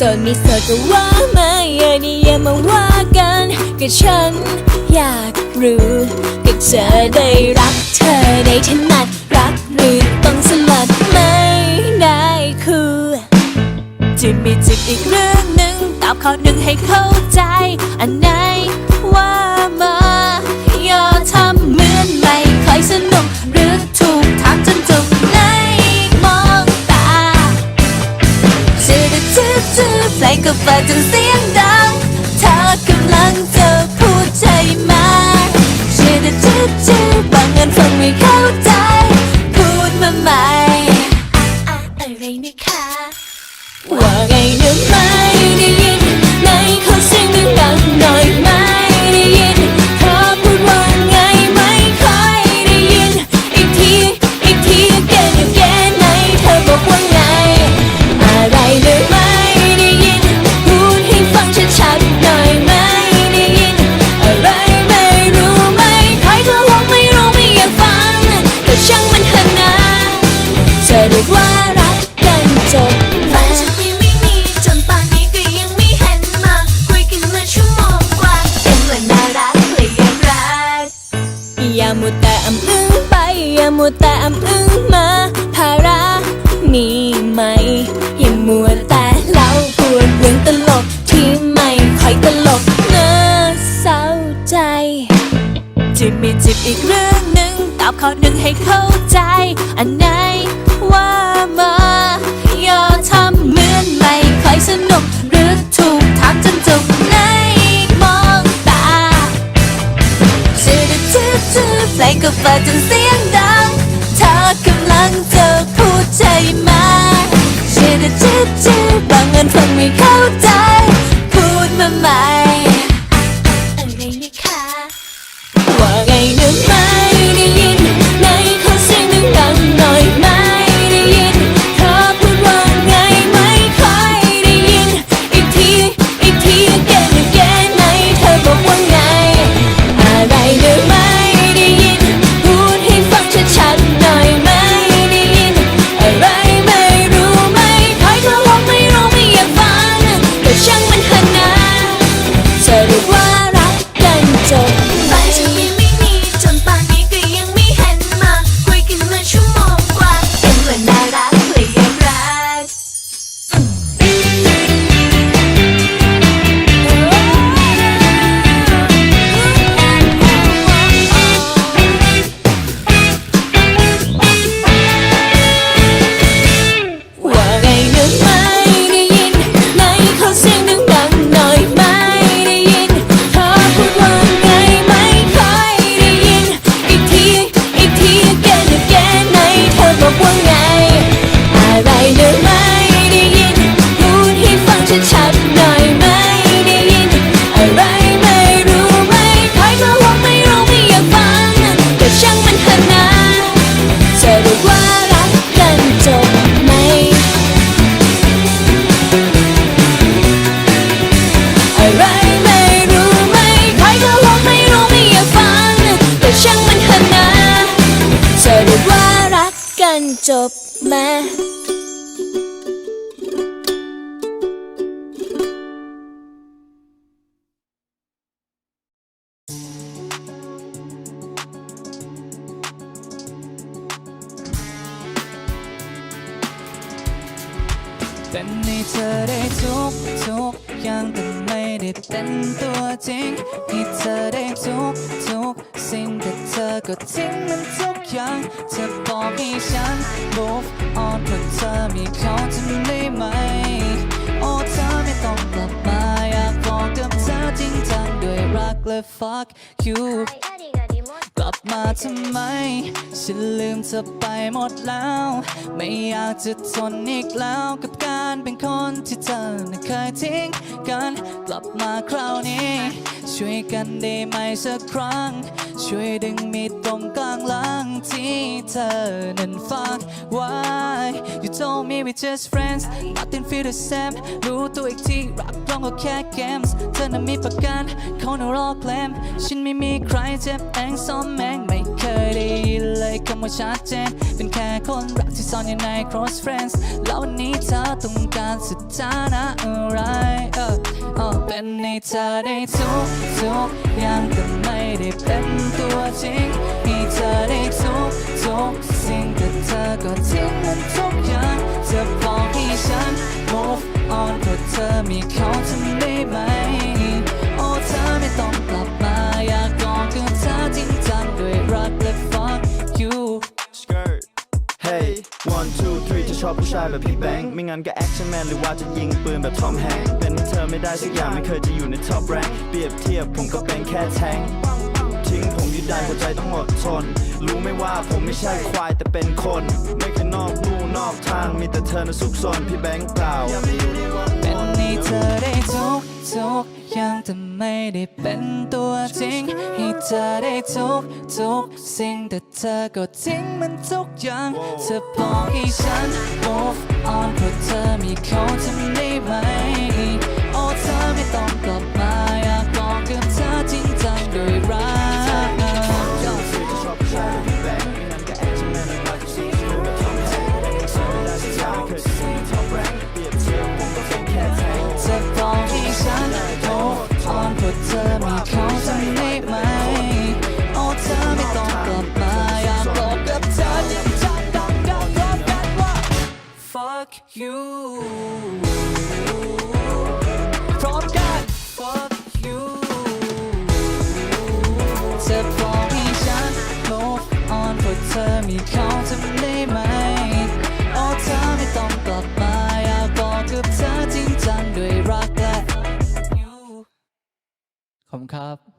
ไม่โสดก็ว่ามาอย่านี่อย่ามาว่ากันก็ฉันอยากรู้ก็เธอได้รักเธอได้ถนัดรักหรือต้องสลัดไม่ได้คู่จิมีจิบอีกเรื่องหนึ่งตอบข้อหนึ่งให้เข้าใจ อันไหนว่ามาอย่าทำเหมือนไม่เคยสน เมัวแต่อำอึ้งมาภาระมีไหม อย่ามัวแต่เล่าปวดเรื่องตลกที่ไม่ค่อยตลกเนอเศร้าใจ จิบมีจิบอีกเรื่องหนึ่งตอบข้อหนึ่งให้เข้าใจ อันไหน ดจืดจืดบางเงินฟังไม่เข้าใจ พูดมาใหม่ บไหมเป็นให้เธอได้ทุกทุกอย่างแต่ไม่ได้เป็นตัวจริงให้เธอได้ทุกทุก สิ่งแต่เธอก็ทิ้งมันทุกอย่างเธอบอกให้ฉัน move on เพราะเธอมีเขาจะได้ไหม โอ้เธอไม่ต้องกลับมาอยากบอกกับเธอจริงจังด้วยรักและ fuck you กลับ มาทำไม ฉันลืมเธอไปหมดแล้ว ไม่อยากจะทนอีกแล้วกับการเป็นคนที่เธอเคยทิ้งกัน กลับมาคราวนี้ ช่วยกันได้ไหมสักครั้ง ช่วยดึงมีดตรงกลางหลัง ที่เธอนั้นฝากไว้ You told me we just friends nothing feel the same รู้ตัวอีกทีรักร้องก็แค่ games เธอนั้นมีประกันเขาน่ารอแคลมฉันไม่มีใครเจ็บแองซ้อมแมงไม่เคยได้ยินเลยคำว่าชัดเจน เป็นแค่คนรักที่ซ่อนอยู่ใน close friends แล้ววันนี้เธอต้องการสถานะอะไรเป็นให้เธอได้ทุกทุกอย่างแต่ไม่ได้เป็นตัวจริง เธอได้ทุกทุกสิ่งแต่เธอก็ทิ้งมันทุกอย่างจะบอกให้ฉัน move on เพราะเธอมีเขาทำได้ไหม โอ้เธอไม่ต้องกลับมาอยากกอดกับเธอจริงจังด้วยรักและ fuck you skirt Hey one two three จะชอบผู้ชายแบบพี่แบงค์ไม่งั้นก็แอคชั่นแมนหรือว่าจะยิงปืนแบบทอมแฮงค์เป็นให้เธอไม่ได้สักอย่างไม่เคยจะอยู่ในท็อปแรงเปรียบเทียบผมก็เป็นแค่แทง ค์ทิ้งผมอยู่ได้หัวใจต้องอดทน รู้ไหม่ว่าผมไม่ใช่ควายแต่เป็นคน ไม่เคยนอกลู่นอกทางมีแต่เธอนะซุกซนพี่แบงค์เปล่าเป็นให้เธอได้ทุกทุกอย่างแต่ไม่ได้เป็นตัวจริงให้เธอได้ทุกทุกสิ่งแต่เธอก็ทิ้งมันทุกอย่างเธอบอกให้ฉัน move on fuck you พร้อมกัน fuck you จะบอกให้ฉัน move on เพราะเธอมีเขาทำได้ไหมโอ้เธอไม่ต้องกลับมาอยากบอกกับเธอจริงจังด้วยรักและ ขอบคุณครับ